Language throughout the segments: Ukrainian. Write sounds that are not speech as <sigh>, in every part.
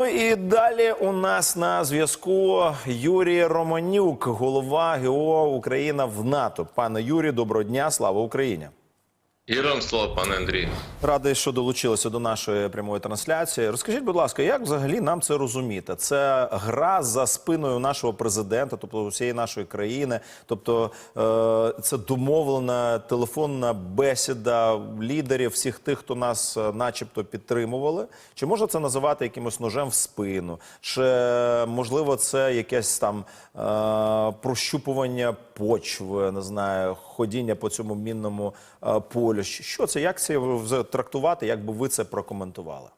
Ну І далі у нас на зв'язку Юрій Романюк, голова ГО Україна в НАТО. Пане Юрій, доброго дня, слава Україні. Героям слава, пане Андрій. Радий, що долучилися до нашої прямої трансляції. Розкажіть, будь ласка, як взагалі нам це розуміти? Це гра за спиною нашого президента, тобто усієї нашої країни. Тобто е, це домовлена телефонна бесіда лідерів всіх тих, хто нас, е, начебто, підтримували. Чи можна це називати якимось ножем в спину? Чи можливо це якесь там е, прощупування почви, не знаю, ходіння по цьому мінному е, полю? Що це? Як це трактувати? Як би ви це прокоментували?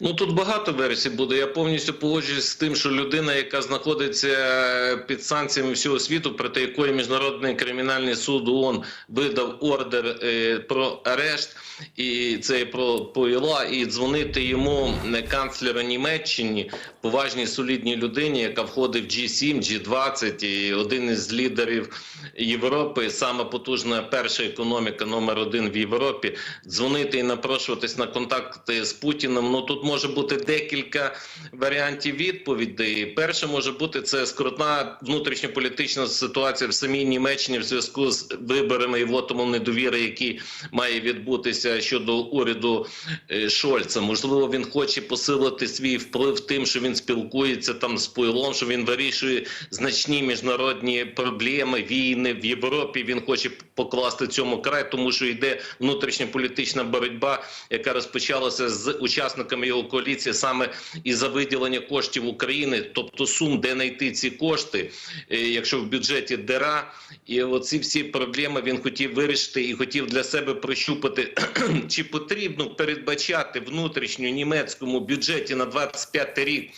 Ну тут багато версій буде. Я повністю погоджуюсь з тим, що людина, яка знаходиться під санкціями всього світу, проти якої міжнародний кримінальний суд ООН видав ордер е, про арешт, і це про ПОІЛА, і дзвонити йому не канцлера Німеччині, поважній солідній людині, яка входить в G7, G20, і один із лідерів Європи, саме потужна перша економіка номер один в Європі. Дзвонити і напрошуватись на контакти з Путіним. Ну тут може бути декілька варіантів відповідей. Перше може бути це скрутна внутрішньополітична ситуація в самій Німеччині в зв'язку з виборами і вотомом недовіри, який має відбутися щодо уряду е, Шольца. Можливо, він хоче посилити свій вплив тим, що він спілкується там з Пуйлом, що він вирішує значні міжнародні проблеми війни в Європі. Він хоче покласти цьому край, тому що йде внутрішньополітична боротьба, яка розпочалася з учасниками його коаліції саме і за виділення коштів України, тобто сум, де знайти ці кошти, е, якщо в бюджеті дира, і оці всі проблеми він хотів вирішити і хотів для себе прощупати, <clears throat> чи потрібно передбачати внутрішню німецькому бюджеті на 25 рік.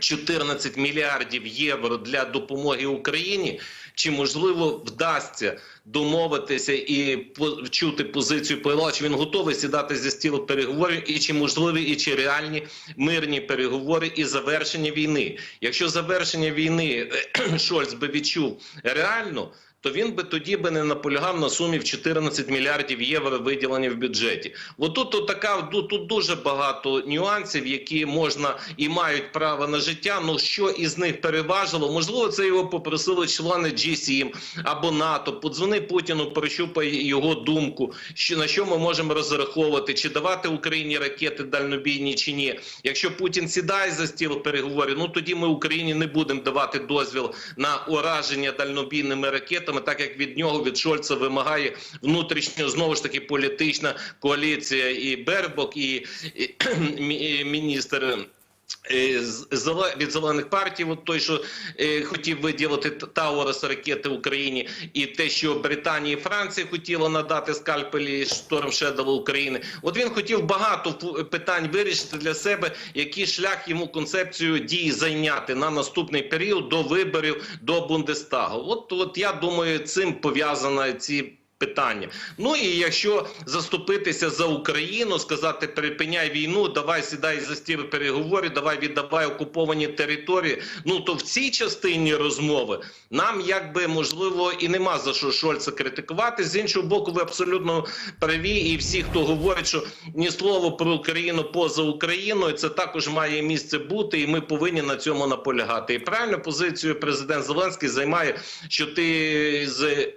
14 мільярдів євро для допомоги Україні, чи можливо вдасться домовитися і почути позицію ПЛО, чи він готовий сідати зі стілу переговорів, і чи можливі, і чи реальні мирні переговори і завершення війни. Якщо завершення війни <clears throat> Шольц би відчув реально. То він би тоді би не наполягав на сумі в 14 мільярдів євро виділені в бюджеті. Отут тут така тут, дуже багато нюансів, які можна і мають право на життя. Ну що із них переважило? Можливо, це його попросили члени G7 або НАТО. Подзвони Путіну, прощупай його думку. Що на що ми можемо розраховувати, чи давати Україні ракети дальнобійні, чи ні. Якщо Путін сідає за стіл переговорів, ну тоді ми Україні не будемо давати дозвіл на ураження дальнобійними ракетами, так як від нього від Шольца вимагає внутрішньо знову ж таки політична коаліція і Бербок, і, і, і міністр. Е, від зелених партій, от той, що е, хотів виділити Т- Таурус ракети Україні, і те, що Британія і Франція хотіла надати скальпелі Шторм Shadow України. От він хотів багато питань вирішити для себе, який шлях йому концепцію дії зайняти на наступний період до виборів до Бундестагу. От, от я думаю, цим пов'язано ці питання. Ну і якщо заступитися за Україну, сказати припиняй війну, давай сідай за стіл переговорів, давай віддавай окуповані території. Ну то в цій частині розмови нам якби можливо і нема за що Шольца критикувати. З іншого боку, ви абсолютно праві, і всі, хто говорить, що ні слово про Україну поза Україною, це також має місце бути, і ми повинні на цьому наполягати. І правильно позицію президент Зеленський займає, що ти з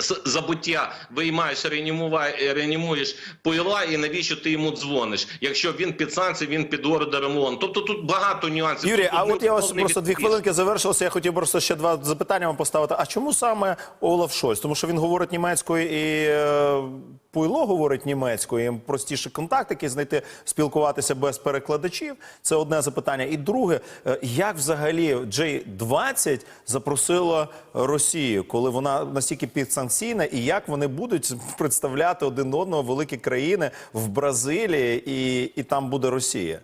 з забуття виймаєш, реанімува- реанімуєш пила, і навіщо ти йому дзвониш? Якщо він під санкціями, він під ордером ООН. Тобто тут багато нюансів. Юрій, Тут а от я ось просто дві хвилинки завершилося. Я хотів просто ще два запитання вам поставити. А чому саме Олаф Шольц? Тому що він говорить німецькою і е, Пуйло говорить німецькою. Їм простіше контактики знайти, спілкуватися без перекладачів. Це одне запитання. І друге, е, як взагалі J20 запросила Росію, коли вона настільки підсанкційна, і як вони будуть представляти один одного великі країни в Бразилії, і, і там буде Росія?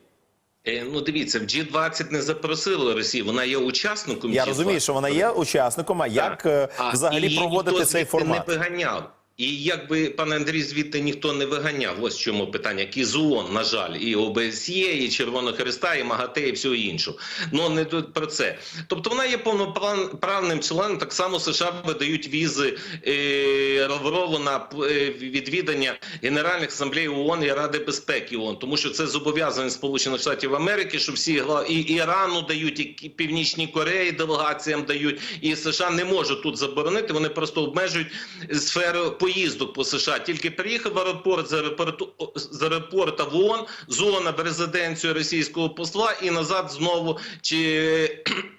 Е, Ну дивіться, в G20 не запросили Росію. Вона є учасником. Я G20. розумію, що вона є учасником. А як е, А взагалі проводити цей формат? Не виганяв. І якби пане Андрій звідти ніхто не виганяв, ось чому питання, ООН, на жаль, і ОБСЄ, і Червоного Христа, і МАГАТЕ, і всього іншого. Ну не тут про це. Тобто вона є повноправним членом. Так само США видають візи е, Лаврову на е, відвідання Генеральних асамблей ООН і Ради безпеки ООН, тому що це зобов'язання Сполучених Штатів Америки, що всі і Ірану дають, і Північній Кореї делегаціям дають, і США не можуть тут заборонити. Вони просто обмежують сферу поїздок по США. Тільки приїхав в аеропорт з аеропорту з аеропорта в ООН, з ООН в резиденцію російського посла і назад знову чи,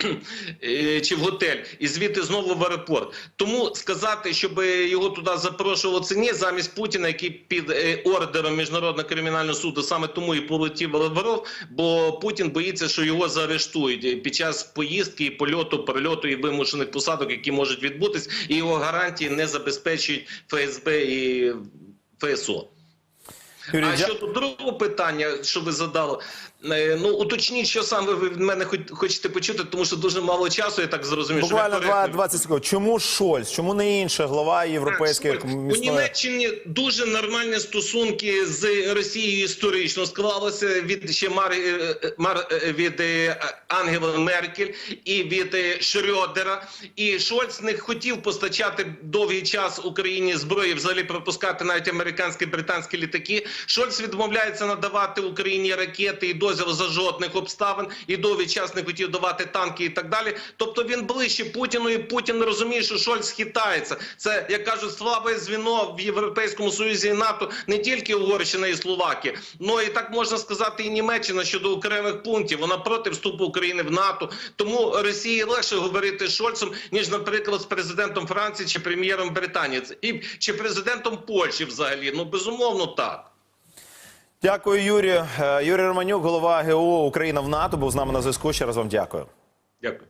<clears throat> е, чи в готель, і звідти знову в аеропорт. Тому сказати, щоб його туди запрошували, це ні, замість Путіна, який під е, ордером міжнародного кримінального суду саме тому і полетів Лавров, бо Путін боїться, що його заарештують під час поїздки, і польоту, перельоту і вимушених посадок, які можуть відбутись, і його гарантії не забезпечують ФСБ і ФСО. Юрій, А щодо другого питання, що ви задали, ну уточніть, що саме ви від мене хоч- хочете почути, тому що дуже мало часу, я так зрозумів. Буквально два- 20 секунд. Чому Шольц? Чому не інша глава європейських Так, У. Німеччині дуже нормальні стосунки з Росією історично склалося від ще Мар, е, Мар е, від е, Ангела Меркель і від е, Шрёдера. І Шольц не хотів постачати довгий час Україні зброї, взагалі пропускати навіть американські британські літаки. Шольц відмовляється надавати Україні ракети і дозвіл за жодних обставин, і довгий час не хотів давати танки і так далі. Тобто він ближче Путіну, і Путін розуміє, що Шольц хитається. Це як кажуть, слабе звіно в Європейському Союзі і НАТО не тільки Угорщина і Словакія, ну і так можна сказати, і Німеччина щодо окремих пунктів. Вона проти вступу України в НАТО. Тому Росії легше говорити з Шольцем, ніж, наприклад, з президентом Франції чи прем'єром Британії, і чи президентом Польщі взагалі. Ну безумовно так. Дякую, Юрію. Е, Юрій Романюк, голова ГО Україна в НАТО, був з нами на зв'язку. Ще раз вам дякую. Дякую.